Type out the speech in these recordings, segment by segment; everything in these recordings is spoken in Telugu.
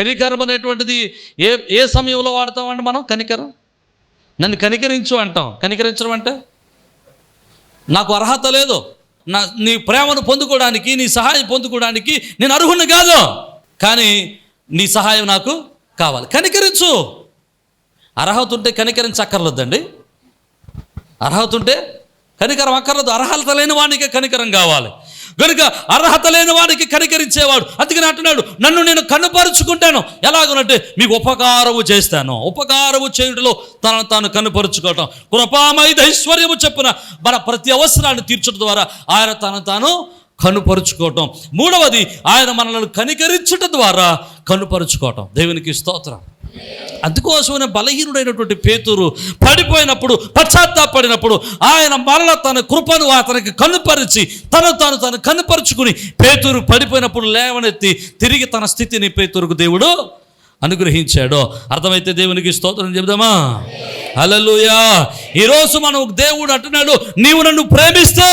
కనికరం అనేటువంటిది ఏ ఏ సమయంలో వాడతామండి మనం కనికరం? నన్ను కనికరించు అంటాం. కనికరించడం అంటే? నాకు అర్హత లేదు. నా నీ ప్రేమను పొందుకోవడానికి నీ సహాయం పొందుకోవడానికి నేను అర్హుని కాదు. కానీ నీ సహాయం నాకు కావాలి. కనికరించు. అర్హత ఉంటే కనికరించక్కర్లేదండి. అర్హత ఉంటే కనికరం అక్కర్లేదు. అర్హత లేని వాడికి కనికరం కావాలి. కనుక అర్హత లేని వాడికి కనికరించేవాడు. అందుకని అంటున్నాడు నన్ను నేను కనుపరుచుకుంటాను. ఎలాగనంటే మీకు ఉపకారము చేస్తాను. ఉపకారము చేయుటలో తనను తాను కనుపరుచుకోవటం. కృపామైద ఐశ్వర్యము చెప్పున మన ప్రతి అవసరాన్ని తీర్చడం ద్వారా ఆయన తను తాను కనుపరుచుకోవటం. మూడవది ఆయన మనల్ని కనికరించుట ద్వారా కనుపరుచుకోవటం. దేవునికి స్తోత్రం. అందుకోసమైన బలహీనుడైనటువంటి పేతురు పడిపోయినప్పుడు పశ్చాత్తాపడినప్పుడు ఆయన మరల తన కృపను అతనికి కనుపరిచి తను తాను తను కనుపరుచుకుని పేతురు పడిపోయినప్పుడు లేవనెత్తి తిరిగి తన స్థితిని పేతురుకు దేవుడు అనుగ్రహించాడు. అర్థమైతే దేవునికి స్తోత్రం చెబుదామా? అలలుయా ఈరోజు మనం దేవుడు అంటున్నాడు నీవు నన్ను ప్రేమిస్తే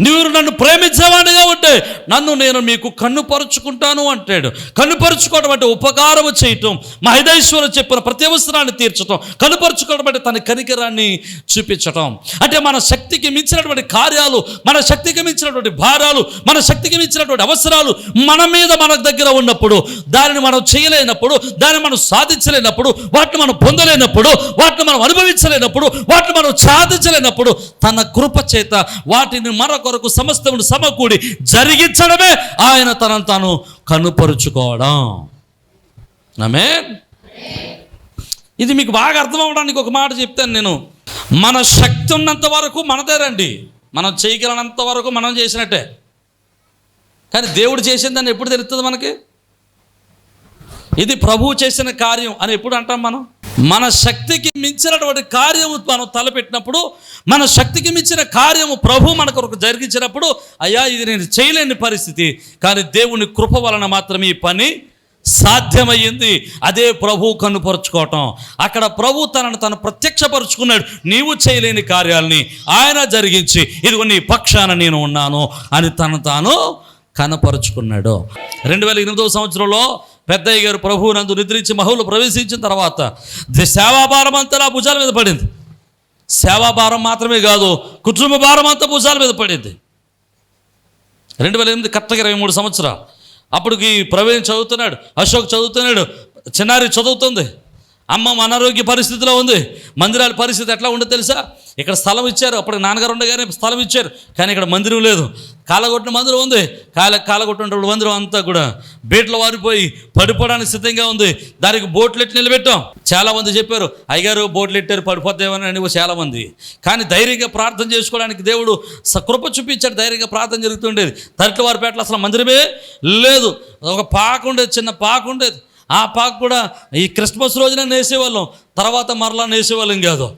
నీవు నన్ను ప్రేమించేవాడిగా ఉంటే నన్ను నేను మీకు కన్నుపరుచుకుంటాను అంటాడు. కన్నుపరుచుకోవడం అంటే ఉపకారము చేయటం మహిదేశ్వరు చెప్పిన ప్రతి అవసరాన్ని తీర్చటం కనుపరుచుకోవడం అంటే తన కనికరాన్ని చూపించటం. అంటే మన శక్తికి మించినటువంటి కార్యాలు మన శక్తికి మించినటువంటి భారాలు మన శక్తికి మించినటువంటి అవసరాలు మన మీద మన దగ్గర ఉన్నప్పుడు దానిని మనం చేయలేనప్పుడు దాన్ని మనం సాధించలేనప్పుడు వాటిని మనం పొందలేనప్పుడు వాటిని మనం అనుభవించలేనప్పుడు వాటిని మనం సాధించలేనప్పుడు తన కృప చేత వాటిని కొరకు సమస్తమును సమకూడి జరిగించడమే ఆయన తనను తాను కనుపరుచుకోవడం. ఆమె ఇది మీకు బాగా అర్థం అవ్వడానికి ఒక మాట చెప్తాను నేను. మన శక్తి ఉన్నంత వరకు మనదే రండి. మనం చేయగలనంత వరకు మనం చేసినట్టే. కానీ దేవుడు చేసిందని ఎప్పుడు తెలుస్తుంది మనకి? ఇది ప్రభువు చేసిన కార్యం అని ఎప్పుడు అంటాం మనం? మన శక్తికి మించినటువంటి కార్యము మనం తలపెట్టినప్పుడు మన శక్తికి మించిన కార్యము ప్రభు మన కొరకు జరిగించినప్పుడు అయ్యా ఇది నేను చేయలేని పరిస్థితి. కానీ దేవుని కృప వలన మాత్రమే ఈ పని సాధ్యమయ్యింది. అదే ప్రభు కనుపరుచుకోవటం అక్కడ ప్రభు తనను తను ప్రత్యక్షపరుచుకున్నాడు. నీవు చేయలేని కార్యాలని ఆయన జరిగించి ఇదిగో నీ పక్షాన నేను ఉన్నాను అని తను తాను కనపరుచుకున్నాడు. రెండు వేల ఎనిమిదవ సంవత్సరంలో పెద్దయ్య గారు ప్రభువు నందు నిద్రించి మహులు ప్రవేశించిన తర్వాత సేవాభారం అంతా నా భుజాల మీద పడింది. సేవాభారం మాత్రమే కాదు కుటుంబ భారం అంతా భుజాల మీద పడింది. రెండు వేల ఎనిమిది కరెక్ట్గా ఇరవై మూడు సంవత్సరాలు. అప్పటికి ప్రవీణ్ చదువుతున్నాడు అశోక్ చదువుతున్నాడు చిన్నారి చదువుతుంది. అమ్మ అనారోగ్య పరిస్థితిలో ఉంది. మందిరాల పరిస్థితి ఎట్లా ఉండదు తెలుసా? ఇక్కడ స్థలం ఇచ్చారు. అప్పుడు నాన్నగారు ఉండగానే స్థలం ఇచ్చారు. కానీ ఇక్కడ మందిరం లేదు. కాలగొట్టిన మందిరం ఉంది. కాల కాలగొట్టిన మందిరం అంతా కూడా బీట్లు వారిపోయి పడిపోవడానికి సిద్ధంగా ఉంది. దానికి బోట్లు ఎట్టి నిలబెట్టాం. చాలా మంది చెప్పారు అయ్యగారు బోట్లు ఎట్టారు? పడిపోతామని అని చాలా మంది కానీ ధైర్యంగా ప్రార్థన చేసుకోవడానికి దేవుడు స- కృప చూపించాడు. ధైర్యంగా ప్రార్థన జరుగుతుండేది. తరట్ల వారిపేటలో అసలు మందిరమే లేదు. ఒక పాకుండేది చిన్న పాకుండేది. ఆ పాక కూడా ఈ క్రిస్మస్ రోజున నేసేవాళ్ళం తర్వాత మరలా నేసేవాళ్ళం కాదు.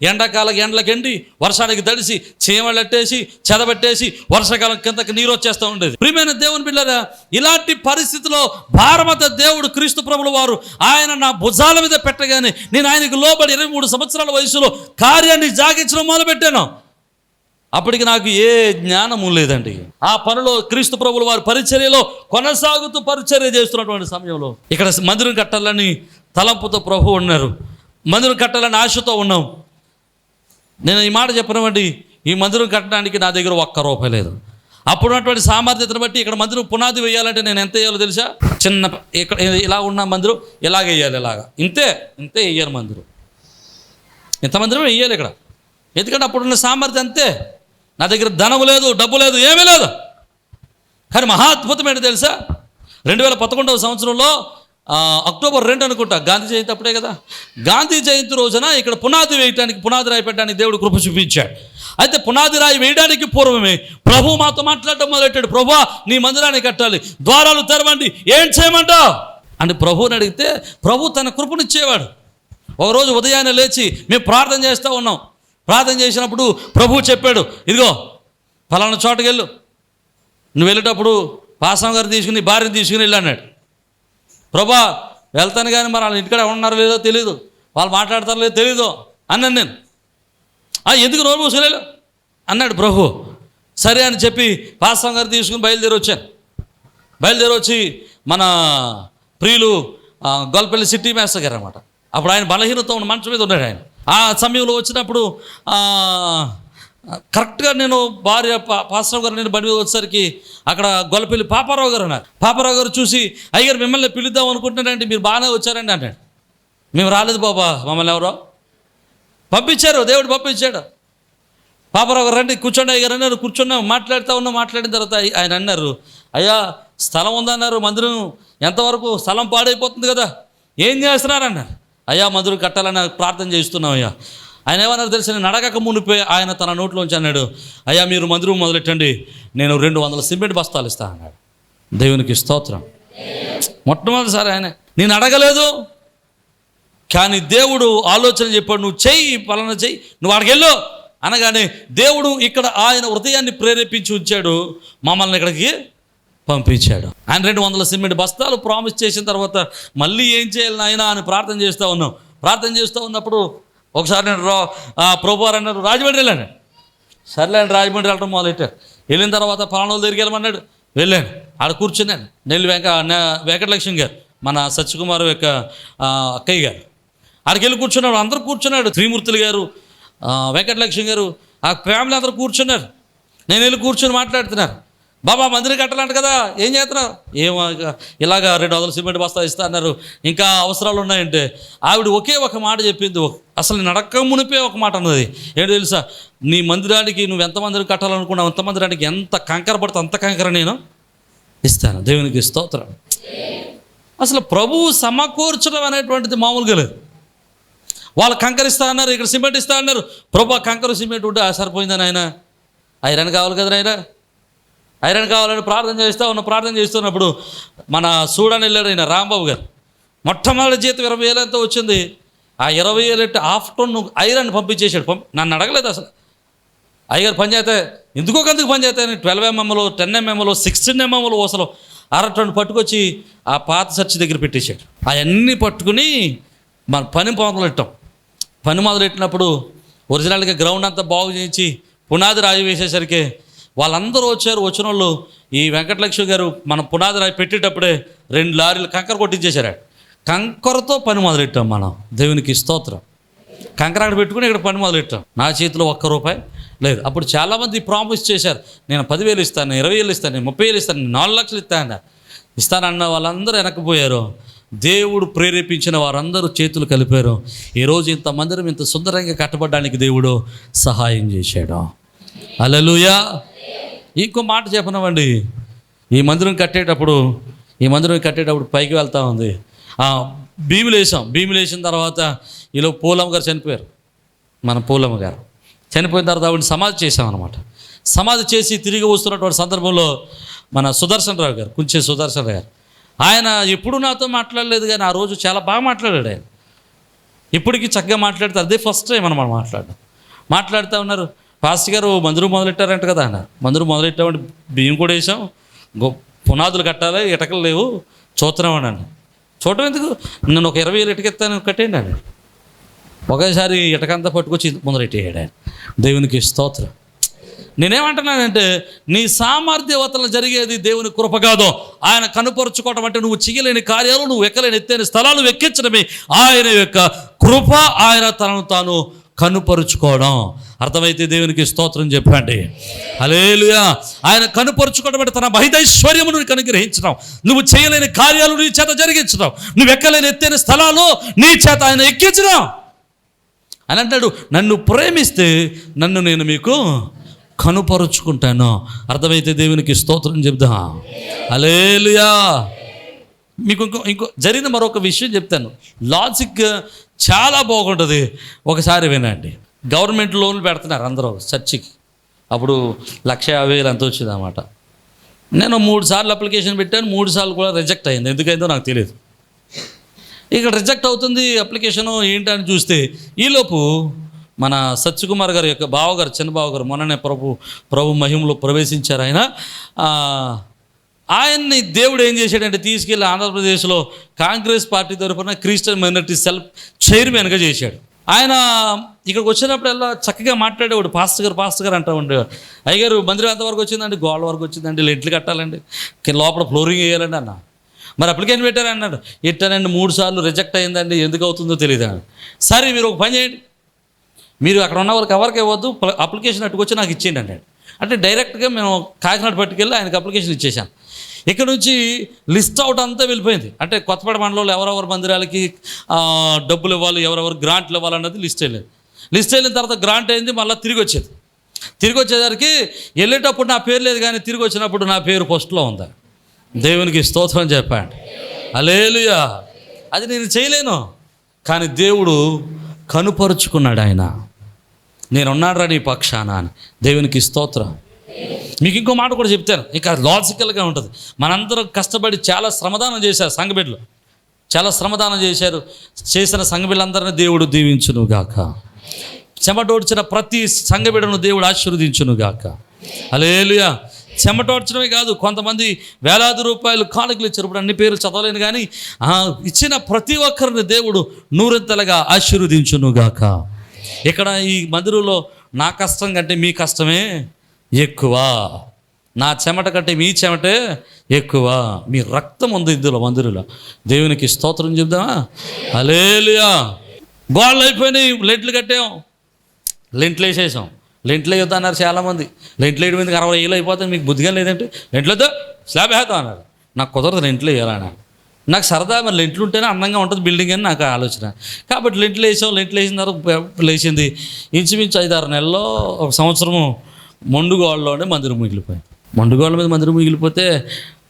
ఎండాకాలం ఎండలకు ఎండి వర్షానికి తడిసి చీమలెట్టేసి చెదబెట్టేసి వర్షాకాలం కిందకి నీరు వచ్చేస్తూ ఉండేది. ప్రియమైన దేవుని బిడ్డరా ఇలాంటి పరిస్థితిలో భారమత దేవుడు క్రీస్తు ప్రభుల వారు ఆయన నా భుజాల మీద పెట్టగానే నేను ఆయనకు లోబడి ఇరవై మూడు సంవత్సరాల వయసులో కార్యాన్ని జాగించడం మొదలుపెట్టాను. అప్పటికి నాకు ఏ జ్ఞానము లేదండి. ఆ పనిలో క్రీస్తు ప్రభుల వారి పరిచర్యలో కొనసాగుతూ పరిచర్య చేస్తున్నటువంటి సమయంలో ఇక్కడ మందిరం కట్టాలని తలంపుతో ప్రభు ఉన్నారు. మందిరం కట్టాలని ఆశతో ఉన్నాం. నేను ఈ మాట చెప్పినవండి ఈ మందిరం కట్టడానికి నా దగ్గర ఒక్క రూపాయి లేదు. అప్పుడున్నటువంటి సామర్థ్యతను బట్టి ఇక్కడ మందిరం పునాది వేయాలంటే నేను ఎంత వేయాలో తెలుసా? చిన్న ఇక్కడ ఇలా ఉన్న మందిరం ఇలాగ వేయాలి ఇలాగా. ఇంతే ఇంతే వేయాలి మందిరం. ఇంత మందిరం వేయాలి ఇక్కడ. ఎందుకంటే అప్పుడున్న సామర్థ్యం అంతే. నా దగ్గర ధనము లేదు డబ్బు లేదు ఏమీ లేదు. కానీ మహా అద్భుతం ఏంటి తెలుసా? రెండు వేల పదకొండవ సంవత్సరంలో అక్టోబర్ రెండు అనుకుంటా గాంధీ జయంతి అప్పుడే కదా? గాంధీ జయంతి రోజున ఇక్కడ పునాది వేయటానికి పునాది రాయి పెట్టడానికి దేవుడు కృప చూపించాడు. అయితే పునాది రాయి వేయడానికి పూర్వమే ప్రభు మాతో మాట్లాడటం మొదలెట్టాడు. ప్రభు నీ మందిరాన్ని కట్టాలి ద్వారాలు తెరవండి ఏం చేయమంటావు? అని ప్రభువుని అడిగితే ప్రభు తన కృపనిచ్చేవాడు ఒకరోజు ఉదయాన్నే లేచి మేము ప్రార్థన చేస్తూ ఉన్నాం. ప్రార్థన చేసినప్పుడు ప్రభు చెప్పాడు ఇదిగో ఫలానా చోటకి వెళ్ళు నువ్వు వెళ్ళేటప్పుడు పాసం గారు తీసుకుని భార్యను తీసుకుని వెళ్ళి అన్నాడు. ప్రభా వెళ్తాను కానీ మరి వాళ్ళ ఇంటికాడ ఉన్నారో లేదో తెలియదు వాళ్ళు మాట్లాడతారో లేదో తెలీదు అన్నాను నేను. "ఆ, ఎందుకు రోజు మూసలేలు అన్నాడు ప్రభు. సరే అని చెప్పి పాసం గారు తీసుకుని బయలుదేరి వచ్చాను. బయలుదేరి వచ్చి మన ప్రియులు ఆ, గొల్పల్లి సిటీ మేస్టర్ గారు అనమాట అప్పుడు ఆయన బలహీనత ఉన్న మంచం మీద ఉన్నాడు ఆయన. ఆ సమయంలో వచ్చినప్పుడు కరెక్ట్గా నేను భార్య పాస్టర్ గారు నేను బండి మీద వచ్చేసరికి అక్కడ గొల్లపల్లి పాపారావు గారు ఉన్నారు. పాపారావు గారు చూసి అయ్యారు మిమ్మల్ని పిలుద్దాం అనుకుంటున్నానండి మీరు బాగానే వచ్చారండి అన్నాడు మేము రాలేదు బాబా మమ్మల్ని ఎవరో పంపించారు దేవుడు పంపించాడు. పాపారావు గారు రండి కూర్చోండి అయ్యారు అన్నారు. కూర్చున్నాం మాట్లాడుతూ ఉన్నాం మాట్లాడిన తర్వాత ఆయన అన్నారు అయ్యా స్థలం ఉందన్నారు మందిరం ఎంతవరకు స్థలం పాడైపోతుంది కదా ఏం చేస్తున్నారన్నారు అయ్యా మధురు కట్టాలని ప్రార్థన చేస్తున్నాం అయ్యా. ఆయన ఏమన్నారు తెలిసిన నడకక అడగక మునిపే ఆయన తన నోట్లోంచి అన్నాడు అయ్యా మీరు మందిరం మొదలెట్టండి నేను రెండు వందల సిమెంట్ బస్తాలు ఇస్తా అన్నాడు. దేవునికి స్తోత్రం. మొట్టమొదటిసారి ఆయన నేను అడగలేదు కానీ దేవుడు ఆలోచన చెప్పాడు నువ్వు చెయ్యి పలానా చెయ్యి నువ్వు అడగెళ్ళు అనగానే దేవుడు ఇక్కడ ఆయన హృదయాన్ని ప్రేరేపించి ఉంచాడు. మమ్మల్ని ఇక్కడికి పంపించాడు. ఆయన రెండు వందల సిమెంట్ బస్తాలు ప్రామిస్ చేసిన తర్వాత మళ్ళీ ఏం చేయాలి నాయనా అని ప్రార్థన చేస్తూ ఉన్నాం. ప్రార్థన చేస్తూ ఉన్నప్పుడు ఒకసారి నేను రా ప్రభు అన్నారు రాజమండ్రి వెళ్ళాను సర్లే అని రాజమండ్రి వెళ్ళడం మొదలెట్టారు. వెళ్ళిన తర్వాత ప్రాణాలు దగ్గరికి వెళ్ళమన్నాడు. వెళ్ళాను ఆడ కూర్చున్నాను. నెల్లి వెంక వెంకటలక్ష్మి గారు మన సత్యకుమార్ యొక్క అక్కయ్య గారు. ఆడికి వెళ్ళి కూర్చున్నాడు అందరూ కూర్చున్నాడు త్రిమూర్తులు గారు వెంకటలక్ష్మి గారు ఆ ఫ్యామిలీ అందరూ కూర్చున్నారు. నేను వెళ్ళి కూర్చొని మాట్లాడుతున్నారు. బాబా మందిరం కట్టాలంట కదా ఏం చేస్తున్నావు? ఏమో ఇలాగ ఇలాగా రెండు వందల సిమెంట్ బస్తా ఇస్తా అన్నారు. ఇంకా అవసరాలు ఉన్నాయంటే ఆవిడ ఒకే ఒక మాట చెప్పింది. అసలు నడక మునిపే ఒక మాట అన్నది. ఏంటో తెలుసా? నీ మందిరానికి నువ్వు ఎంత మందిరం కట్టాలనుకున్నావు అంత మందిరానికి ఎంత కంకర పడితే అంత కంకర నేను ఇస్తాను. దేవునికి స్తోత్రం. అసలు ప్రభువు సమకూర్చడం అనేటువంటిది మామూలుగా లేదు. వాళ్ళు కంకర ఇస్తా అన్నారు ఇక్కడ సిమెంట్ ఇస్తా అన్నారు. ప్రభు కంకర సిమెంట్ ఉంటే ఆ సరిపోయిందని ఆయన ఐరన్ కావాలి కదా ఆయన ఐరన్ కావాలని ప్రార్థన చేస్తూ ఉన్న ప్రార్థన చేస్తున్నప్పుడు మన సూడాన్ వెళ్ళాడు ఆయన రాంబాబు గారు. మొట్టమొదటి జీతం ఇరవై వేలు ఎంతో వచ్చింది. ఆ ఇరవై వేలు ఎట్టి ఆఫ్టర్నూన్ ఐరన్ పంపించేశాడు. పంపి నన్ను అడగలేదు అసలు. అయ్యగారు పని ఎందుకో కందుకు పని చేస్తాయని ట్వెల్వ్ ఎంఎంలో టెన్ ఎంఎంలో సిక్స్టీన్ ఎంఎంలో ఓసలు అరటండు పట్టుకొచ్చి ఆ పాత సర్చ్ దగ్గర పెట్టేశాడు. అవన్నీ పట్టుకుని మన పని మొదలెట్టాం పని మొదలెట్టినప్పుడు ఒరిజినల్గా గ్రౌండ్ అంతా బాగు చేయించి పునాది రాజు వేసేసరికి వాళ్ళందరూ వచ్చారు వచ్చిన వాళ్ళు ఈ వెంకటలక్ష్మి గారు మన పునాది పెట్టేటప్పుడే రెండు లారీలు కంకర కొట్టించేశారు. కంకరతో పని మొదలెట్టాం మనం. దేవునికి స్తోత్రం. కంకర అక్కడ పెట్టుకుని ఇక్కడ పని మొదలెట్టాం. నా చేతిలో ఒక్క రూపాయి లేదు. అప్పుడు చాలామంది ప్రామిస్ చేశారు. నేను పదివేలు ఇస్తాను ఇరవై వేలు ఇస్తాను నేను ముప్పై వేలు ఇస్తాను నాలుగు లక్షలు ఇస్తాను ఇస్తానన్న వాళ్ళందరూ వెనక్కిపోయారు దేవుడు ప్రేరేపించిన వారందరూ చేతులు కలిపారు. ఈరోజు ఇంత మందిరం ఇంత సుందరంగా కట్టబడడానికి దేవుడు సహాయం చేశాడు. అలలుయా ఇంకో మాట చెప్పనివ్వండి. ఈ మందిరం కట్టేటప్పుడు ఈ మందిరం కట్టేటప్పుడు పైకి వెళ్తా ఉంది. భీములు వేసాం భీములు వేసిన తర్వాత ఈలో పూలమ్మ గారు చనిపోయారు. మన పూలమ్మ గారు. చనిపోయిన తర్వాత ఆవిడని సమాధి చేసామన్నమాట సమాధి చేసి తిరిగి వస్తున్నటువంటి సందర్భంలో మన సుదర్శన్ రావు గారు కుంచే సుదర్శన్ రావు గారు. ఆయన ఎప్పుడు నాతో మాట్లాడలేదు కానీ ఆ రోజు చాలా బాగా మాట్లాడాడు ఆయన. ఇప్పటికీ చక్కగా మాట్లాడితే అదే ఫస్ట్ టైం అనమాట మాట్లాడడం. మాట్లాడుతూ ఉన్నారు. పాస్ట్ గారు మందులు మొదలెట్టారంట కదా అన్న. మందులు మొదలెట్టామంటే బియ్యం కూడా వేసాం. పునాదులు కట్టాలి ఇటకలు లేవు. చూస్తున్నాం అన్న చూడటం ఎందుకు? నేను ఒక ఇరవై వేలు ఇటుకెత్తాను కట్టేయండి అని ఒకేసారి ఇటకంతా పట్టుకొచ్చి మొదలెట్టేయాడు ఆయన. దేవునికి స్తోత్రం. నేనేమంటున్నానంటే నీ సామర్థ్యవతలు జరిగేది దేవుని కృప కాదు. ఆయన కనుపరుచుకోవటం అంటే నువ్వు చేయలేని కార్యాలు నువ్వు ఎక్కలేని ఎత్తైన స్థలాలు ఎక్కించడమే ఆయన యొక్క కృప ఆయన తనను తాను కనుపరుచుకోవడం. అర్థమైతే దేవునికి స్తోత్రం చెప్పండి. అలేలుయా ఆయన కనుపరుచుకోవడం తన మహిదైశ్వర్యమును నీకు అనుగ్రహించడం. నువ్వు చేయలేని కార్యాలు నీ చేత జరిగించడం. నువ్వు ఎక్కలేని ఎత్తైన స్థలాలు నీ చేత ఆయన ఎక్కించడం. అని అంటాడు నన్ను ప్రేమిస్తే నన్ను నేను మీకు కనుపరుచుకుంటాను. అర్థమైతే దేవునికి స్తోత్రం చెప్దా అలేలుయా మీకు ఇంకో ఇంకో జరిగిన మరొక విషయం చెప్తాను. లాజిక్ చాలా బాగుంటుంది. ఒకసారి వినండి. గవర్నమెంట్ లోన్లు పెడుతున్నారు అందరూ చర్చికి. అప్పుడు లక్ష యాభై వేలు ఎంత వచ్చింది అన్నమాట నేను మూడు సార్లు అప్లికేషన్ పెట్టాను మూడు సార్లు కూడా రిజెక్ట్ అయింది. ఎందుకైందో నాకు తెలియదు ఇక్కడ రిజెక్ట్ అవుతుంది అప్లికేషన్ ఏంటని చూస్తే ఈలోపు మన సత్యకుమార్ గారి యొక్క బావగారు చిన్న బావగారు మొన్ననే ప్రభు ప్రభు మహిమలో ప్రవేశించారు ఆయన. ఆయన్ని దేవుడు ఏం చేశాడంటే తీసుకెళ్ళి ఆంధ్రప్రదేశ్లో కాంగ్రెస్ పార్టీ తరఫున క్రిస్టియన్ మైనార్టీ సెల్ఫ్ చైర్మన్గా చేశాడు. ఆయన ఇక్కడికి వచ్చినప్పుడల్లా చక్కగా మాట్లాడేవాడు. పాస్టర్ గారు పాస్టర్ గారు అంటూ ఉండేవాడు అయ్యగారు మందిరం ఎంతవరకు వచ్చిందండి? గోడ వరకు వచ్చిందండి. లెంట్లు కట్టాలండి. కింద లోపల ఫ్లోరింగ్ వేయాలండి అన్న. మరి అప్లికేషన్ పెట్టారన్నాడు అన్నాడు. మూడు సార్లు రిజెక్ట్ అయిందండి. ఎందుకు అవుతుందో తెలియదు అన్నాడు. సరే మీరు ఒక పని చేయండి. మీరు అక్కడ ఉన్న వాళ్ళకి ఎవరికి ఇవ్వద్దు. అప్లికేషన్ అట్టుకొచ్చి నాకు ఇచ్చేయండి అన్నాడు. అంటే డైరెక్ట్గా మేము కాకినాడ పట్టుకెళ్ళి ఆయనకి అప్లికేషన్ ఇచ్చేసాను ఇక్కడ నుంచి లిస్ట్ అవుట్ అంతా వెళ్ళిపోయింది. అంటే కొత్తపేట మండలంలో ఎవరెవరు మందిరాలకి డబ్బులు ఇవ్వాలి ఎవరెవరు గ్రాంట్లు ఇవ్వాలన్నది లిస్ట్ వెళ్ళేది లిస్ట్ వెళ్ళిన తర్వాత గ్రాంట్ అయింది మళ్ళీ తిరిగి వచ్చేది. తిరిగి వచ్చేసరికి వెళ్ళేటప్పుడు నా పేరు లేదు కానీ తిరిగి వచ్చినప్పుడు నా పేరు ఫస్ట్లో ఉంది. దేవునికి స్తోత్రం చెప్పండి. అలేలుయా అది నేను చేయలేను. కానీ దేవుడు కనుపరుచుకున్నాడు ఆయన. నేనున్నాడు నీ పక్షాన అని. దేవునికి స్తోత్రం. మీకు ఇంకో మాట కూడా చెప్తాను. ఇక లాజికల్గా ఉంటుంది. మనందరం కష్టపడి చాలా శ్రమదానం చేశారు సంఘబిడ్డలు చాలా శ్రమదానం చేశారు. చేసిన సంఘబిడ్డలందరినీ దేవుడు దీవించును గాక చెమటోడ్చిన ప్రతి సంఘబిడ్డను దేవుడు ఆశీర్వదించును గాక అలేలుయా చెమటోడ్చడమే కాదు కొంతమంది వేలాది రూపాయలు కానుకలు ఇచ్చారు. ఇప్పుడు అన్ని పేర్లు చదవలేను కానీ ఆ, ఇచ్చిన ప్రతి ఒక్కరిని దేవుడు నూరెంతలుగా ఆశీర్వదించును గాక ఇక్కడ ఈ మందిరంలో నా కష్టం కంటే మీ కష్టమే ఎక్కువ. నా చెమట కంటే మీ చెమటే ఎక్కువ. మీ రక్తం ఉంది ఇందులో మందిరంలో. దేవునికి స్తోత్రం చెప్దామా? అలేలుయా గోళ్ళు అయిపోయినాయి లెంట్లు కట్టాం. లెంట్లు వేసేసాం. లెంట్లు వేయొద్దు అన్నారు చాలామంది. లెంట్లు వేయడం ఎందుకు అరవై ఏళ్ళు అయిపోతుంది? మీకు బుద్ధిగా లేదంటే? లెంట్లు స్లాబ్ వేద్దాం అన్నారు. నాకు కుదరదు లెంట్లు వేయాలన్నా. నాకు సరదా మరి లెంట్లు ఉంటేనే అందంగా ఉంటుంది బిల్డింగ్ అని నాకు ఆలోచన. కాబట్టి లెంట్లు వేసాం. లెంట్లు వేసిన తర్వాత లేచింది. ఇంచుమించు ఐదారు నెలల్లో ఒక సంవత్సరము మొండుగోళ్ళలోనే మందిరం మిగిలిపోయింది. మొండుగోళ్ళ మీద మందిరం మిగిలిపోతే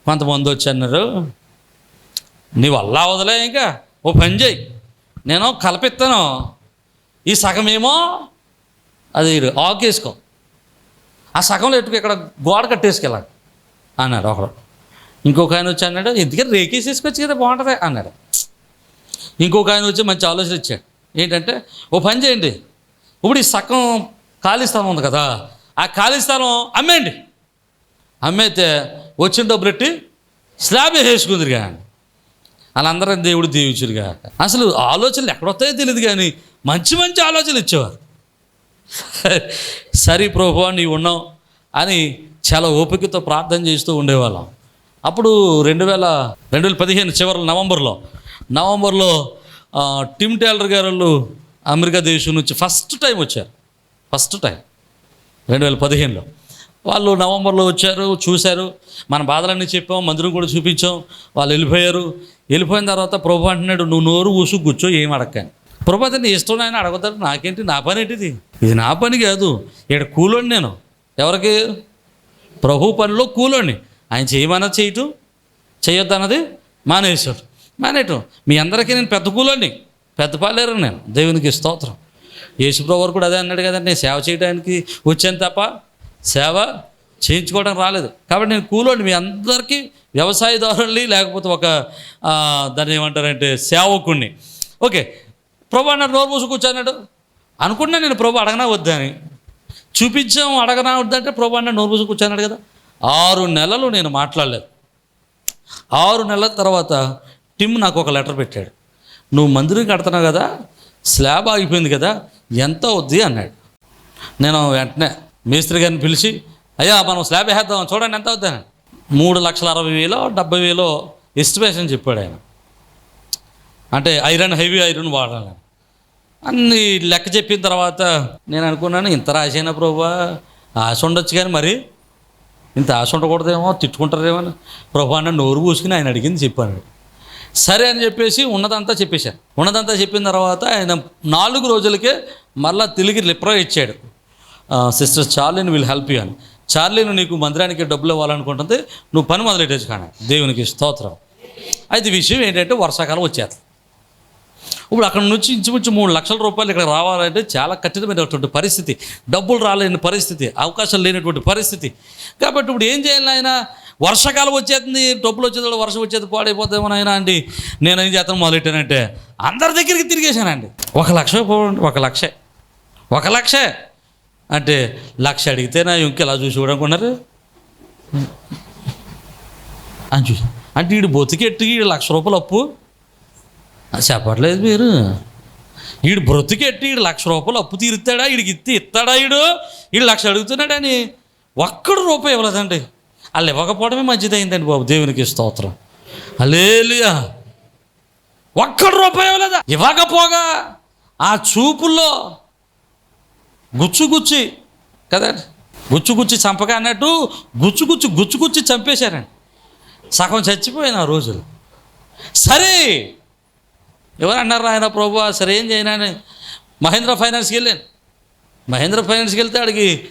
కొంతమంది వచ్చి అన్నారు నీ వల్ల అవదలే ఇంకా. ఓ పని చేయి నేను కలిపిస్తాను ఈ సగమేమో అది ఆకేసుకో ఆ సగంలో ఎట్టుకు ఇక్కడ గోడ కట్టేసుకెళ్ళాలి. అన్నాడు ఒకడు. ఇంకొక ఆయన వచ్చి అన్నాడు ఎందుకని రేకేసేసుకోవచ్చు కదా బాగుంటుంది అన్నాడు ఇంకొక ఆయన వచ్చి మంచి ఆలోచన ఇచ్చాడు. ఏంటంటే ఓ పని చేయండి. ఇప్పుడు ఈ సగం ఖాళీ స్థలం ఉంది కదా ఆ ఖాళీ స్థలం అమ్మేయండి. అమ్మేస్తే వచ్చిన డబ్బులు పెట్టి స్లాబ్ వేసుకుందిరు వాళ్ళందరూ దేవుడు దీవించురుగా అసలు ఆలోచనలు ఎక్కడొస్తాయో తెలియదు కానీ మంచి మంచి ఆలోచనలు ఇచ్చేవారు. సరే ప్రభు నీవు ఉన్నావు అని చాలా ఓపికతో ప్రార్థన చేస్తూ ఉండేవాళ్ళం. అప్పుడు రెండు వేల రెండు వేల పదిహేను చివరి నవంబర్లో నవంబర్లో టిమ్ టైలర్ గారు అమెరికా దేశం నుంచి ఫస్ట్ టైం వచ్చారు. First time. రెండు వేల పదిహేనులో. వాళ్ళు నవంబర్లో వచ్చారు చూశారు. మన బాధలన్నీ చెప్పాం మందిరం కూడా చూపించాం. వాళ్ళు వెళ్ళిపోయారు. వెళ్ళిపోయిన తర్వాత ప్రభు అంటున్నాడు నువ్వు నోరు ఊసు కూర్చో ఏం అడక్కాను. ప్రభాత నీ ఇష్టం ఆయన అడగతాడు నాకేంటి? నా పని ఏంటిది? ఇది నా పని కాదు. ఇక్కడ కూలోని నేను. ఎవరికి? ప్రభు పనిలో కూలోని ఆయన చేయమన్నా చేయటం చేయొద్దు అన్నది మానేశాడు. మానేయటం. మీ అందరికీ నేను పెద్ద కూలోని పెద్ద పాలేరు నేను. దేవునికి స్తోత్రం. యేసుప్రభు వారు కూడా అదే అన్నాడు కదండి నేను సేవ చేయడానికి వచ్చాను తప్ప సేవ చేయించుకోవడం రాలేదు. కాబట్టి నేను కూలోని మీ అందరికీ వ్యవసాయదారుల్ని లేకపోతే ఒక దాన్ని ఏమంటారంటే సేవకుణ్ణి. ఓకే. ప్రభు అన్నాడు నోరు మూసి కూర్చున్నాడు అనుకున్నా నేను ప్రభు అడగనా వద్దని చూపించాం అడగనా వద్దంటే ప్రభు అన్నాడు నోరు మూసి కూర్చున్నాడు కదా. ఆరు నెలలు నేను మాట్లాడలేదు. ఆరు నెలల తర్వాత టిమ్ నాకు ఒక లెటర్ పెట్టాడు. నువ్వు మందిరం కడుతున్నావు కదా స్లాబ్ ఆగిపోయింది కదా ఎంత అవుద్ది అన్నాడు. నేను వెంటనే మేస్త్రి గారిని పిలిచి అయ్యా మనం స్లాబ్ వేద్దాం చూడండి ఎంత అవుద్ది మూడు లక్షల అరవై వేలో డెబ్బై వేలో ఎస్టిమేషన్ చెప్పాడు ఆయన. అంటే ఐరన్ హెవీ ఐరన్ వాడాలని. అన్ని లెక్క చెప్పిన తర్వాత నేను అనుకున్నాను ఇంత రాసేనా ప్రభా? ఆశ ఉండొచ్చు కానీ మరి ఇంత ఆశ ఉండకూడదేమో తిట్టుకుంటారేమో అని ప్రభా అన్న నోరు పూసుకుని ఆయన అడిగింది చెప్పాను సరే అని చెప్పేసి ఉన్నదంతా చెప్పేశాను. ఉన్నదంతా చెప్పిన తర్వాత ఆయన నాలుగు రోజులకే మళ్ళా తిరిగి లిప్రా ఇచ్చాడు. సిస్టర్ చార్లీని విల్ హెల్ప్ యూ అని. చార్లీని నీకు మందిరానికి డబ్బులు ఇవ్వాలనుకుంటుంది నువ్వు పని మొదలెట్టేసి కానీ దేవునికి స్తోత్రం. అయితే విషయం ఏంటంటే వర్షాకాలం వచ్చేది ఇప్పుడు అక్కడ నుంచి ఇంచుమించు మూడు లక్షల రూపాయలు ఇక్కడ రావాలంటే చాలా కఠినమైనటువంటి పరిస్థితి. డబ్బులు రాలేని పరిస్థితి అవకాశం లేనటువంటి పరిస్థితి. కాబట్టి ఇప్పుడు ఏం చేయాలి ఆయన వర్షాకాలం వచ్చేస్తుంది డబ్బులు వచ్చేది వర్షం వచ్చేది పాడైపోతేమో ఆయన అండి. నేను ఏం చేస్తాను మొదలెట్టానంటే అందరి దగ్గరికి తిరిగేశానండి. ఒక లక్ష ఒక లక్షే. ఒక లక్షే. అంటే లక్ష అడిగితే నా ఇంకెలా చూసి చూడనుకున్నారు అని చూసి. అంటే వీడు బొతికెట్టి వీడు లక్ష రూపాయలు అప్పు చెప్పట్లేదు మీరు. వీడు బ్రతికెట్టి వీడు లక్ష రూపాయలు అప్పు తీరుతాడా? వీడికి ఇత్తి ఇస్తాడా వీడు వీడు లక్ష అడుగుతున్నాడని ఒక్కడు రూపాయి ఇవ్వలేదండి. వాళ్ళు ఇవ్వకపోవడమే మంచిదైందండి బాబు. దేవునికి స్తోత్రం. అలేలియా ఒక్కడు రూపాయి ఇవ్వలేదా? ఇవ్వకపోగా ఆ చూపుల్లో గుచ్చు గుచ్చి గుచ్చుగుచ్చి గుచ్చు గుచ్చి చంపగా అన్నట్టు గుచ్చు గుచ్చి గుచ్చు గుచ్చి చంపేశారండి. సగం చచ్చిపోయిన ఆ రోజులు సరే ఎవరు అన్నారు ఆయన ప్రభు? సరే ఏం చేయనని మహేంద్ర ఫైనాన్స్కి వెళ్ళాను. మహేంద్ర ఫైనాన్స్కి వెళ్తే ఆడికి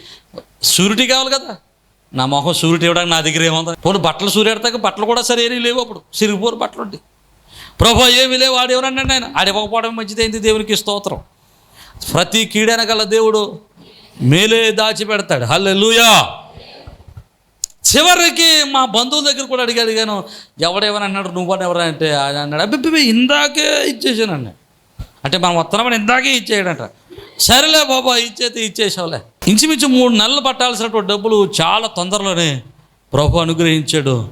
షూరిటీ కావాలి కదా. నా మొహం షూరిటీ ఇవ్వడానికి నా దగ్గర ఏముంది? పోనీ బట్టలు సూర్యడతాక బట్టలు కూడా సరే లేవు అప్పుడు. సిరిగిపోరు బట్టలు ఉంటాయి ప్రభు ఏమీ లేవు. ఆడు ఎవరన్నాడు ఆయన? ఆడి ఇవ్వకపోవడం మంచిదైంది దేవునికి స్తోత్రం. ప్రతి కీడనగల దేవుడు మేలే దాచి పెడతాడు హల్లెలూయా! చివరికి మా బంధువుల దగ్గర కూడా అడిగి అడిగాను ఎవడెవరు అన్నాడు నువ్వని ఎవరు అంటే ఆయన అన్నాడు. అబ్బి ఇందాకే ఇచ్చేసాను అంటే మనం వస్తున్నామని ఇందాకే ఇచ్చేయడంట. సరేలే బాబా ఇచ్చేతే ఇచ్చేసావులే ఇంచుమించు మూడు నెలలు పట్టాల్సినటువంటి డబ్బులు చాలా తొందరలోనే ప్రభు అనుగ్రహించాడు.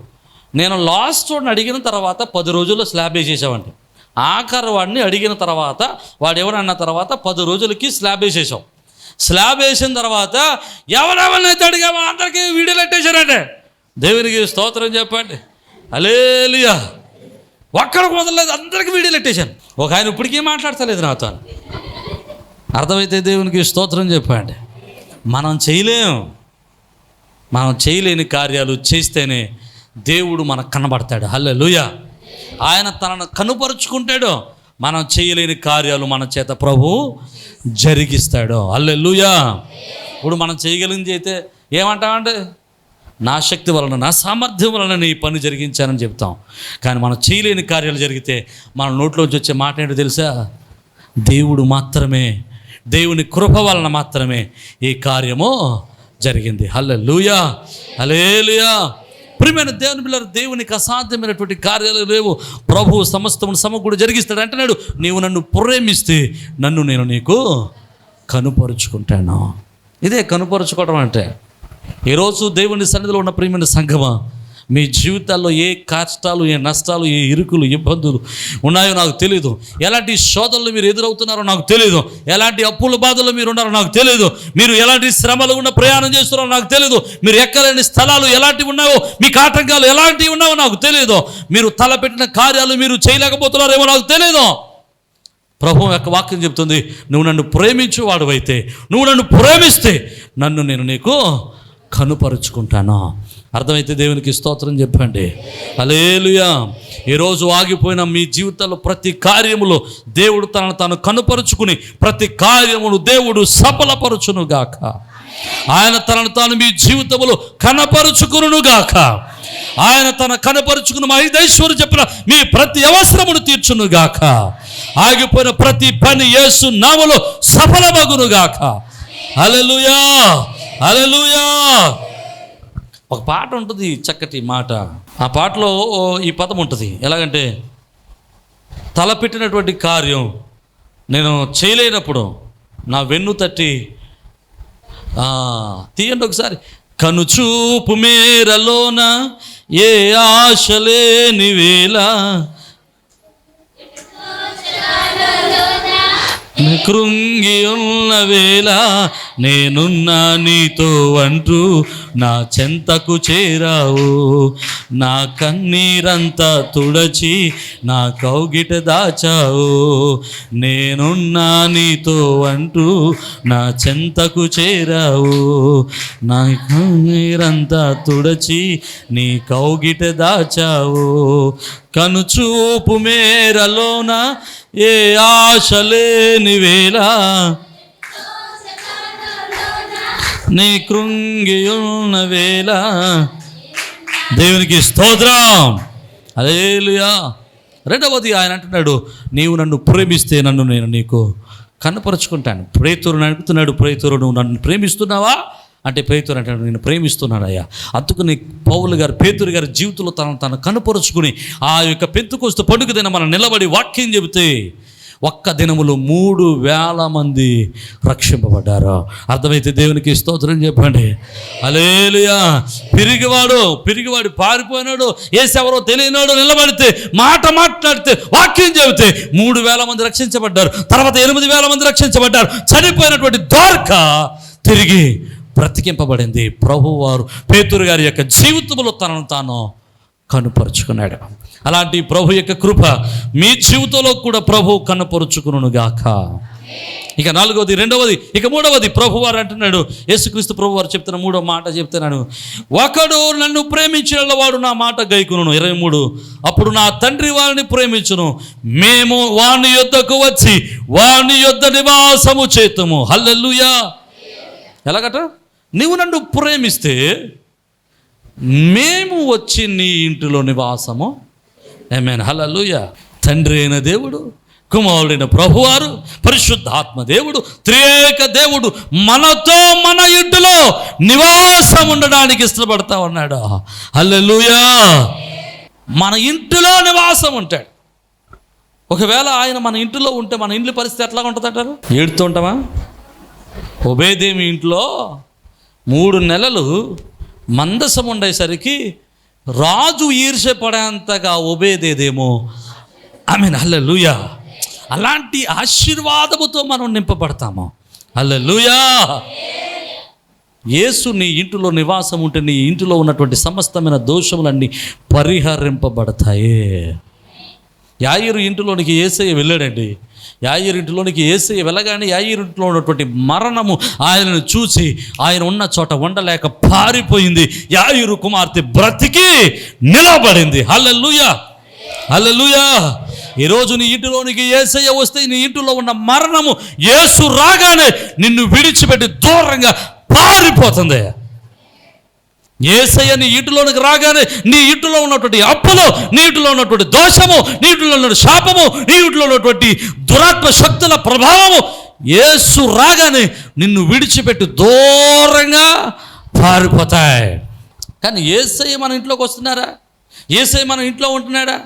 నేను లాస్ట్ వాడిని అడిగిన తర్వాత పది రోజుల్లో స్లాబ్ వేసేసామండి ఆఖరి వాడిని అడిగిన తర్వాత వాడు ఎవరన్న తర్వాత పది రోజులకి స్లాబ్ వేసేసాం స్లాబ్ వేసిన తర్వాత ఎవరెవరినైతే అడిగామో అందరికీ వీడియోలు పెట్టేశారంటే. దేవునికి స్తోత్రం చెప్పండి. అలేలియా ఒక్కడికి వదలలేదు అందరికీ వీడియోలు పెట్టేశాను. ఒక ఆయన ఇప్పటికీ మాట్లాడతలేదు నాతో. అర్థమైతే దేవునికి స్తోత్రం చెప్పండి. మనం చేయలేం. మనం చేయలేని కార్యాలు చేస్తేనే దేవుడు మనకు కనబడతాడు. హల్లెలూయా. ఆయన తనను కనుపరుచుకుంటాడు. మనం చేయలేని కార్యాలు మన చేత ప్రభు జరిగిస్తాడు. అల్లెల్లుయా ఇప్పుడు మనం చేయగలిగింది అయితే ఏమంటామంటే నా శక్తి వలన నా సామర్థ్యం వలన నీ పని జరిగించానని చెప్తాం. కానీ మనం చేయలేని కార్యాలు జరిగితే మన నోట్లోంచి వచ్చే మాట ఏంటో తెలుసా? దేవుడు మాత్రమే. దేవుని కృప వలన మాత్రమే ఈ కార్యము జరిగింది. హల్లెలూయా. లూయా ప్రియమైన దేవుని పిల్లలు దేవునికి అసాధ్యమైనటువంటి కార్యాలు లేవు. ప్రభు సమస్తమును సమకూడి జరిగిస్తాడు. అంటున్నాడు నీవు నన్ను ప్రేమిస్తే నన్ను నేను నీకు కనుపరుచుకుంటాను. ఇదే కనుపరుచుకోవడం అంటే ఈరోజు దేవుని సన్నిధిలో ఉన్న ప్రియమైన సంఘమా మీ జీవితాల్లో ఏ కష్టాలు ఏ నష్టాలు ఏ ఇరుకులు ఇబ్బందులు ఉన్నాయో నాకు తెలియదు ఎలాంటి శోధనలు మీరు ఎదురవుతున్నారో నాకు తెలియదు ఎలాంటి అప్పుల బాధలు మీరు ఉన్నారో నాకు తెలియదు మీరు ఎలాంటి శ్రమలు ఉన్న ప్రయాణం చేస్తున్నారో నాకు తెలియదు మీరు ఎక్కలేని స్థలాలు ఎలాంటివి ఉన్నాయో మీకు ఆటంకాలు ఎలాంటివి ఉన్నాయో నాకు తెలియదు మీరు తలపెట్టిన కార్యాలు మీరు చేయలేకపోతున్నారేమో నాకు తెలియదు ప్రభు యొక్క వాక్యం చెప్తుంది నువ్వు నన్ను ప్రేమించు వాడువైతే నువ్వు నన్ను ప్రేమిస్తే నన్ను నేను నీకు కనుపరుచుకుంటాను? అర్థమైతే దేవునికి స్తోత్రం చెప్పండి. అలేలుయా ఈరోజు ఆగిపోయిన మీ జీవితంలో ప్రతి కార్యములో దేవుడు తనను తాను కనుపరుచుకుని ప్రతి కార్యమును దేవుడు సఫలపరచును గాక ఆయన తనను తాను మీ జీవితంలో కనపరుచుకును గాక ఆయన తన కనపరుచుకుని మా ఐదేశ్వరు చెప్పిన మీ ప్రతి అవసరమును తీర్చును గాక ఆగిపోయిన ప్రతి పని యేసు నామలో సఫలమగును గాక హల్లెలూయా. ఒక పాట ఉంటుంది చక్కటి మాట. ఆ పాటలో ఈ పదం ఉంటుంది. ఎలాగంటే తలపెట్టినటువంటి కార్యం నేను చేయలేనప్పుడు నా వెన్ను తట్టి తీయండి ఒకసారి. కనుచూపు మేరలోన ఏ ఆశ లేని వేళ. కృంగి ఉన్న వేళ. నేనున్నా నీతో అంటూ నా చెంతకు చేరావు. నా కన్నీరంతా తుడచి నా కౌగిట దాచావు. నేనున్నా నీతో అంటూ నా చెంతకు చేరావు. నా కన్నీరంతా తుడచి నీ కౌగిట దాచావు. కనుచూపు మేరలోన ఏ ఆశ లేని వేళ నీ కృంగి వేళ. దేవునికి స్తోత్రం. అదేలుయా రెండవది ఆయన అంటున్నాడు నీవు నన్ను ప్రేమిస్తే నన్ను నేను నీకు కనపరుచుకుంటాను. ప్రేతురుని అడుగుతున్నాడు ప్రేతురు నువ్వు నన్ను ప్రేమిస్తున్నావా? అంటే పేతురు అంటాడు నేను ప్రేమిస్తున్నాడయ్యా అందుకని పౌలు గారు పేతురు గారి జీవితంలో తను తను కనపరుచుకుని ఆ యొక్క పెంతుకొస్తూ పండుగ దిన మనం నిలబడి వాక్యం చెబితే ఒక్క దినములో మూడు వేల మంది రక్షింపబడ్డారు. అర్థమైతే దేవునికి స్తోత్రం చెప్పండి. అలేలుయా పిరిగివాడు పిరిగివాడు పారిపోయినాడు ఏసెవరో తెలియనాడు నిలబడితే మాట మాట్లాడితే వాక్యం చెబితే మూడు వేల మంది రక్షించబడ్డారు. తర్వాత ఎనిమిది వేల మంది రక్షించబడ్డారు. చనిపోయినటువంటి ద్వారక తిరిగి బ్రతికింపబడింది. ప్రభువారు పేతురు గారి యొక్క జీవితంలో తనను తాను కనుపరుచుకున్నాడు. అలాంటి ప్రభు యొక్క కృప మీ జీవితంలో కూడా ప్రభు కనపరుచుకునుగాక ఇక నాలుగవది రెండవది ఇక మూడవది ప్రభువారు అంటున్నాడు. యేసుక్రీస్తు ప్రభువారు చెప్తున్న మూడో మాట చెప్తున్నాను ఒకడు నన్ను ప్రేమించిన వాడు నా మాట గైకును ఇరవై మూడు అప్పుడు నా తండ్రి వారిని ప్రేమించును. మేము వాని యొద్దకు వచ్చి వాని యొద్ద నివాసము చేతము. హల్లెల్లుయా ఎలాగట? నువ్వు నన్ను ప్రేమిస్తే మేము వచ్చి నీ ఇంటిలో నివాసము ఏమైనా హలలుయ తండ్రి అయిన దేవుడు కుమారుడైన ప్రభువారు పరిశుద్ధాత్మ దేవుడు త్రియేక దేవుడు మనతో మన ఇంటిలో నివాసం ఉండడానికి ఇష్టపడతా ఉన్నాడు. హల్లెలూయా మన ఇంటిలో నివాసం ఉంటాడు. ఒకవేళ ఆయన మన ఇంటిలో ఉంటే మన ఇంటి పరిస్థితి ఎట్లా ఉంటుందంటారు? ఏడుతూ ఉంటామా? ఉభయదేమి ఇంట్లో మూడు నెలలు మందసం ఉండేసరికి రాజు ఈర్ష్యపడేంతగా ఉబేదేదేమో ఆమె హల్లెలూయా. అలాంటి ఆశీర్వాదముతో మనం నింపబడతాము. హల్లెలూయా. యేసు నీ ఇంటిలో నివాసం ఉంటే నీ ఇంటిలో ఉన్నటువంటి సమస్తమైన దోషములన్నీ పరిహరింపబడతాయి. యాయిరు ఇంటిలోనికి ఏసయ్య వెళ్ళాడండి. యాయిరు ఇంటిలోనికి ఏసయ్య వెళ్ళగానే యాయిరు ఇంట్లో ఉన్నటువంటి మరణము ఆయనను చూసి ఆయన ఉన్న చోట ఉండలేక పారిపోయింది. యాయిరు కుమార్తె బ్రతికి నిలబడింది. హల్లెలూయా! హల్లెలూయా! ఈరోజు నీ ఇంటిలోనికి ఏసయ్య వస్తే నీ ఇంటిలో ఉన్న మరణము ఏసు రాగానే నిన్ను విడిచిపెట్టి దూరంగా పారిపోతుంది. ఏసయ్య నీ ఇంటిలోనికి రాగానే నీ ఇంటిలో ఉన్నటువంటి అప్పులు నీ ఇంటిలో ఉన్నటువంటి దోషము నీ ఇంటిలో ఉన్న శాపము నీ ఇంటిలో ఉన్నటువంటి దురాత్మ శక్తుల ప్రభావము ఏసు రాగానే నిన్ను విడిచిపెట్టి దూరంగా పారిపోతాయి. కానీ ఏసై మన ఇంట్లోకి వస్తున్నారా? ఏసై మన ఇంట్లో ఉంటున్నాడా?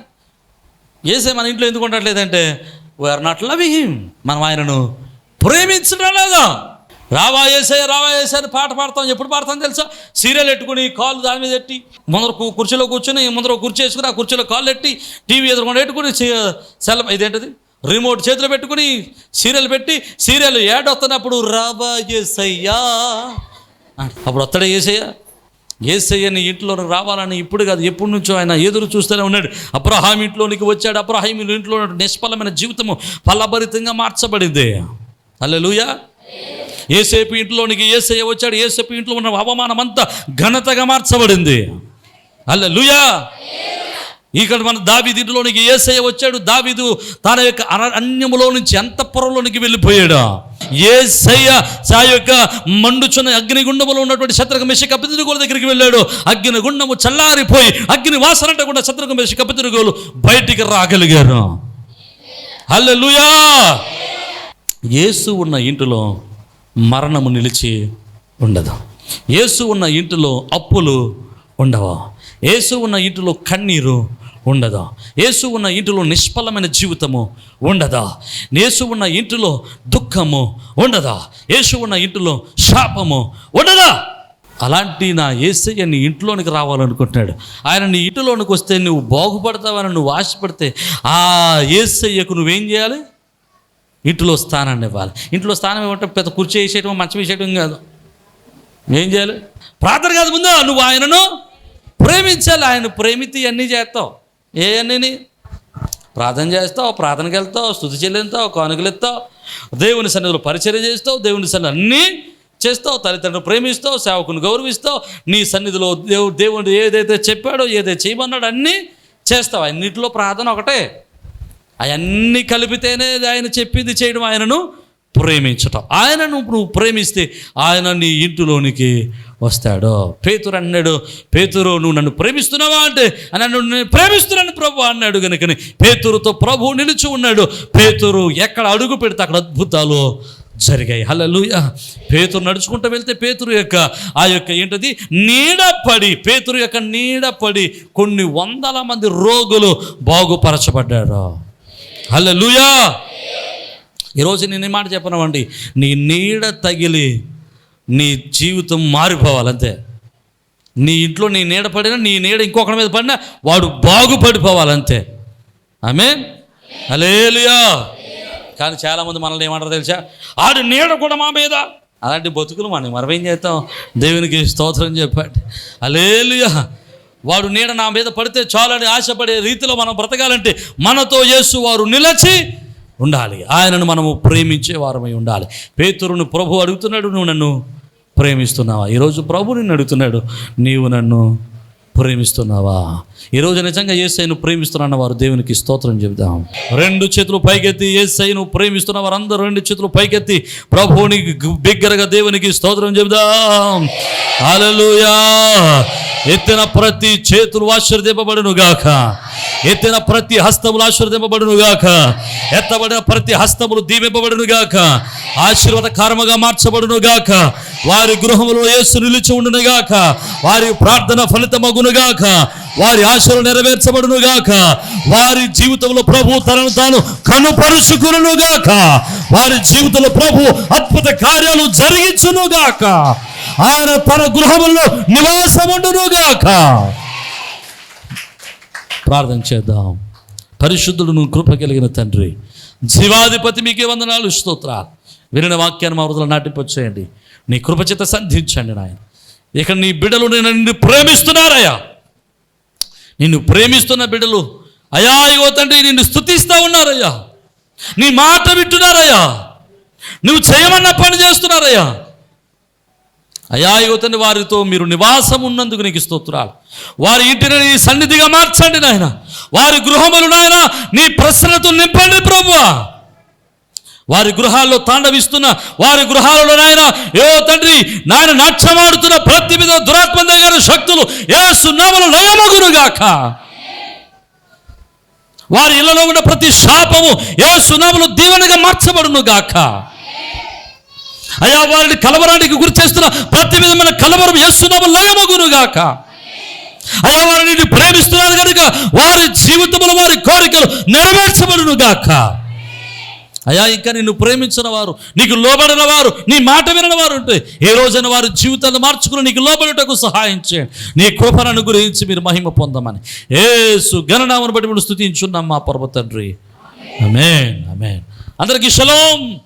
ఏసై మన ఇంట్లో ఎందుకు ఉండట్లేదంటే we are not loving him మనం ఆయనను ప్రేమించడం లేదా? రావా ఏసై రావా ఏసై అని పాట పాడతాం. ఎప్పుడు పాడతాం తెలుసా? సీరియల్ పెట్టుకుని కాళ్ళు దాని మీద ఎట్టి ముందర కుర్చీలో కూర్చొని ముందర కుర్చీ వేసుకుని ఆ కుర్చీలో కాళ్ళు ఎట్టి టీవీ ఎదురుకుండా పెట్టుకుని సెల్ ఇదేంటిది? రిమోట్ చేతిలో పెట్టుకుని సీరియల్ పెట్టి సీరియల్ యాడ్ వస్తున్నప్పుడు రాబా ఏసయ్యా అప్పుడు వస్తాడే ఏసయ్య ఏసయ్య నీ ఇంట్లో రావాలని ఇప్పుడు కాదు ఎప్పటి నుంచో ఆయన ఎదురు చూస్తూనే ఉన్నాడు. అబ్రహాం ఇంట్లోనికి వచ్చాడు అబ్రహాం ఇంట్లో ఉన్న నిష్ఫలమైన జీవితము ఫలభరితంగా మార్చబడింది. అల్లెలుయా ఏసేపు ఇంట్లోనికి ఏసయ్య వచ్చాడు ఏసేపు ఇంట్లో ఉన్న అవమానం అంతా ఘనతగా మార్చబడింది. అల్లెలుయా ఇక్కడ మన దావిదిలోనికి ఏసయ్య వచ్చాడు. దావీదు తన యొక్క అరణ్యములో నుంచి ఎంత పొరలోనికి వెళ్ళిపోయాడు? ఏసయ్య సా యొక్క మండుచున్న అగ్నిగుండములో ఉన్నటువంటి శత్రుఘ మెషి కపితిరుగుల దగ్గరికి వెళ్ళాడు. అగ్నిగుండము చల్లారిపోయి అగ్ని వాసన కూడా శత్రుఘ మెషి కపితిరుగులు బయటికి రాగలిగారు. హల్లెలూయా! యేసు ఉన్న ఇంటిలో మరణము నిలిచి ఉండదు. యేసు ఉన్న ఇంటిలో అప్పులు ఉండవు. యేసు ఉన్న ఇంటిలో కన్నీరు ఉండదా? యేసు ఉన్న ఇంటిలో నిష్ఫలమైన జీవితము ఉండదా? యేసు ఉన్న ఇంటిలో దుఃఖము ఉండదా? యేసు ఉన్న ఇంటిలో శాపము ఉండదా? అలాంటి నా ఏసయ్య నీ ఇంట్లోనికి రావాలనుకుంటున్నాడు. ఆయన నీ ఇంటిలోనికి వస్తే నువ్వు బాగుపడతావని నువ్వు ఆశపడితే ఆ ఏసయ్యకు నువ్వేం చేయాలి? ఇంట్లో స్థానాన్ని ఇవ్వాలి. ఇంట్లో స్థానం ఇవ్వటం పెద్ద కుర్చీ వేసేయటం మంచం వేసేయటం కాదు. ఏం చేయాలి? ప్రార్థన కాదు ముందు నువ్వు ఆయనను ప్రేమించాలి. ఆయన ప్రేమితి అన్నీ చేస్తావు. ఏ అన్నీని ప్రార్థన చేస్తావు ప్రార్థనకి వెళ్తావు స్థుతి చెల్లిస్తావు కానుకలు దేవుని సన్నిధిలో పరిచయం చేస్తావు దేవుని సన్నిధి అన్నీ చేస్తావు తల్లిదండ్రులు ప్రేమిస్తావు సేవకుని గౌరవిస్తావు నీ సన్నిధిలో దేవుడు దేవుడు ఏదైతే చెప్పాడో ఏదైతే చేయమన్నాడో అన్నీ చేస్తావు. అన్నింటిలో ప్రార్థన ఒకటే. అవన్నీ కలిపితేనే ఆయన చెప్పింది చేయడం ఆయనను ప్రేమించటం. ఆయనను నువ్వు ప్రేమిస్తే ఆయన నీ ఇంటిలోనికి వస్తాడు. పేతురు అన్నాడు పేతురు నువ్వు నన్ను ప్రేమిస్తున్నావా? అంటే నన్ను నేను ప్రేమిస్తున్నాను ప్రభు అన్నాడు కనుకని పేతురుతో ప్రభు నిలిచి ఉన్నాడు. పేతురు ఎక్కడ అడుగు పెడితే అక్కడ అద్భుతాలు జరిగాయి. హల్లెలూయా. పేతురు నడుచుకుంటూ వెళ్తే పేతురు యొక్క ఆ యొక్క ఏంటది? నీడపడి పేతురు యొక్క నీడపడి కొన్ని వందల మంది రోగులు బాగుపరచబడ్డారు. హల్లెలూయా. ఈరోజు నేను మాట చెప్పనమండి నీ నీడ తగిలి నీ జీవితం మారిపోవాలంతే నీ ఇంట్లో నీ నీడ పడినా నీ నీడ ఇంకొకరి మీద పడినా వాడు బాగుపడిపోవాలంతే ఆమె అలేలియా కానీ చాలామంది మనల్ని ఏమంటారు తెలుసా? ఆడు నీడ కూడా మా మీద. అలాంటి బతుకులు మనం మనం ఏం చేస్తాం? దేవునికి స్తోత్రం చెప్పాడు. అలేలియా వాడు నీడ నా మీద పడితే చాలని ఆశపడే రీతిలో మనం బ్రతకాలంటే మనతో యేసు వారు నిలచి ఉండాలి. ఆయనను మనము ప్రేమించే వారమై ఉండాలి. పేతురును ప్రభు అడుగుతున్నాడు నువ్వు నన్ను ప్రేమిస్తున్నావా? ఈరోజు ప్రభు నిన్ను అడుగుతున్నాడు నీవు నన్ను ప్రేమిస్తున్నావా? ఈరోజు నిజంగా ఏసైను ప్రేమిస్తున్న వారు దేవునికి స్తోత్రం చెబుదాం. రెండు చేతులు పైకెత్తి ఏసైను ప్రేమిస్తున్న వారు అందరూ రెండు చేతులు పైకెత్తి ప్రభువుని బిగ్గరగా దేవునికి స్తోత్రం చెబుదాం. అలలుయా ఎత్తిన ప్రతి చేతులు ఆశీర్దింపబడును గాక. ఎత్తిన ప్రతి హస్తములు ఆశీర్దింపబడును గాక. ఎత్తబడిన ప్రతి హస్తములు దీవింపబడును గాక. ఆశీర్వాద కారముగా మార్చబడును గాక. వారి గృహములో యేసు నిలిచి ఉండును గాక వారి ప్రార్థన ఫలితమగునుగాక. వారి ఆశలు నెరవేర్చబడునుగాక. వారి జీవితంలో ప్రభు తనను తాను కనుపరుచుకునుగాక వారి జీవితంలో ప్రభు అద్భుత కార్యాలు జరిగించును గాక ఆయన తన గృహములో నివాసముండునుగాక. ప్రార్థన చేద్దాం. పరిశుద్ధుడును కృప కలిగిన తండ్రి జీవాధిపతి మీకే వందనాలు స్తోత్ర వినిన వాక్యాన్ని మా వృద్ధులు నాటింపచేయండి. నీ కృపచేత సంధించండి నాయన. ఇక నీ బిడ్డలు నేను నిన్ను ప్రేమిస్తున్నారయ్యా నిన్ను ప్రేమిస్తున్న బిడ్డలు అయా ఇగో తండ్రి నిన్ను స్థుతిస్తూ ఉన్నారయ్యా నీ మాట వింటున్నారయ్యా నువ్వు చేయమన్న పని చేస్తున్నారయ్యా అయా యువతని వారితో మీరు నివాసం ఉన్నందుకు నీకు స్తోత్రాలు. వారి ఇంటిని నీ సన్నిధిగా మార్చండి నాయన. వారి గృహములు నాయన నీ ప్రశ్నతో నింపండి ప్రభువా. వారి గృహాల్లో తాండవిస్తున్న వారి గృహాలలో నాయన ఏ తండ్రి నాయన నాట్యమాడుతున్న ప్రతి మీద దురాత్మ దగ్గర శక్తులు ఏ సున్నామలు లయమగునుగాక వారి ఇళ్ళలో ఉన్న ప్రతి శాపము ఏ సునాములు దీవెనగా మార్చబడును గాక అయా వారిని కలవరానికి గురి చేస్తున్న ప్రతి విధమైన కలవరం చేస్తున్నాము లయమగును గాక అయా వారిని ప్రేమిస్తున్నారు కనుక వారి జీవితంలో వారి కోరికలు నెరవేర్చబడును గాక అయా ఇంకా నిన్ను ప్రేమించిన వారు నీకు లోబడిన వారు నీ మాట వినని వారు ఉంటే ఏ రోజైన వారి జీవితాన్ని మార్చుకుని నీకు లోబడుటకు సహాయం చేయండి. నీ కృపను అనుగ్రహించి మీరు మహిమ పొందమని. ఏసు గణనామను బట్టి మేము స్థుతించున్నాం మా పర్వ తండ్రి. అమేన్ అమేన్ అందరికీ షలోం.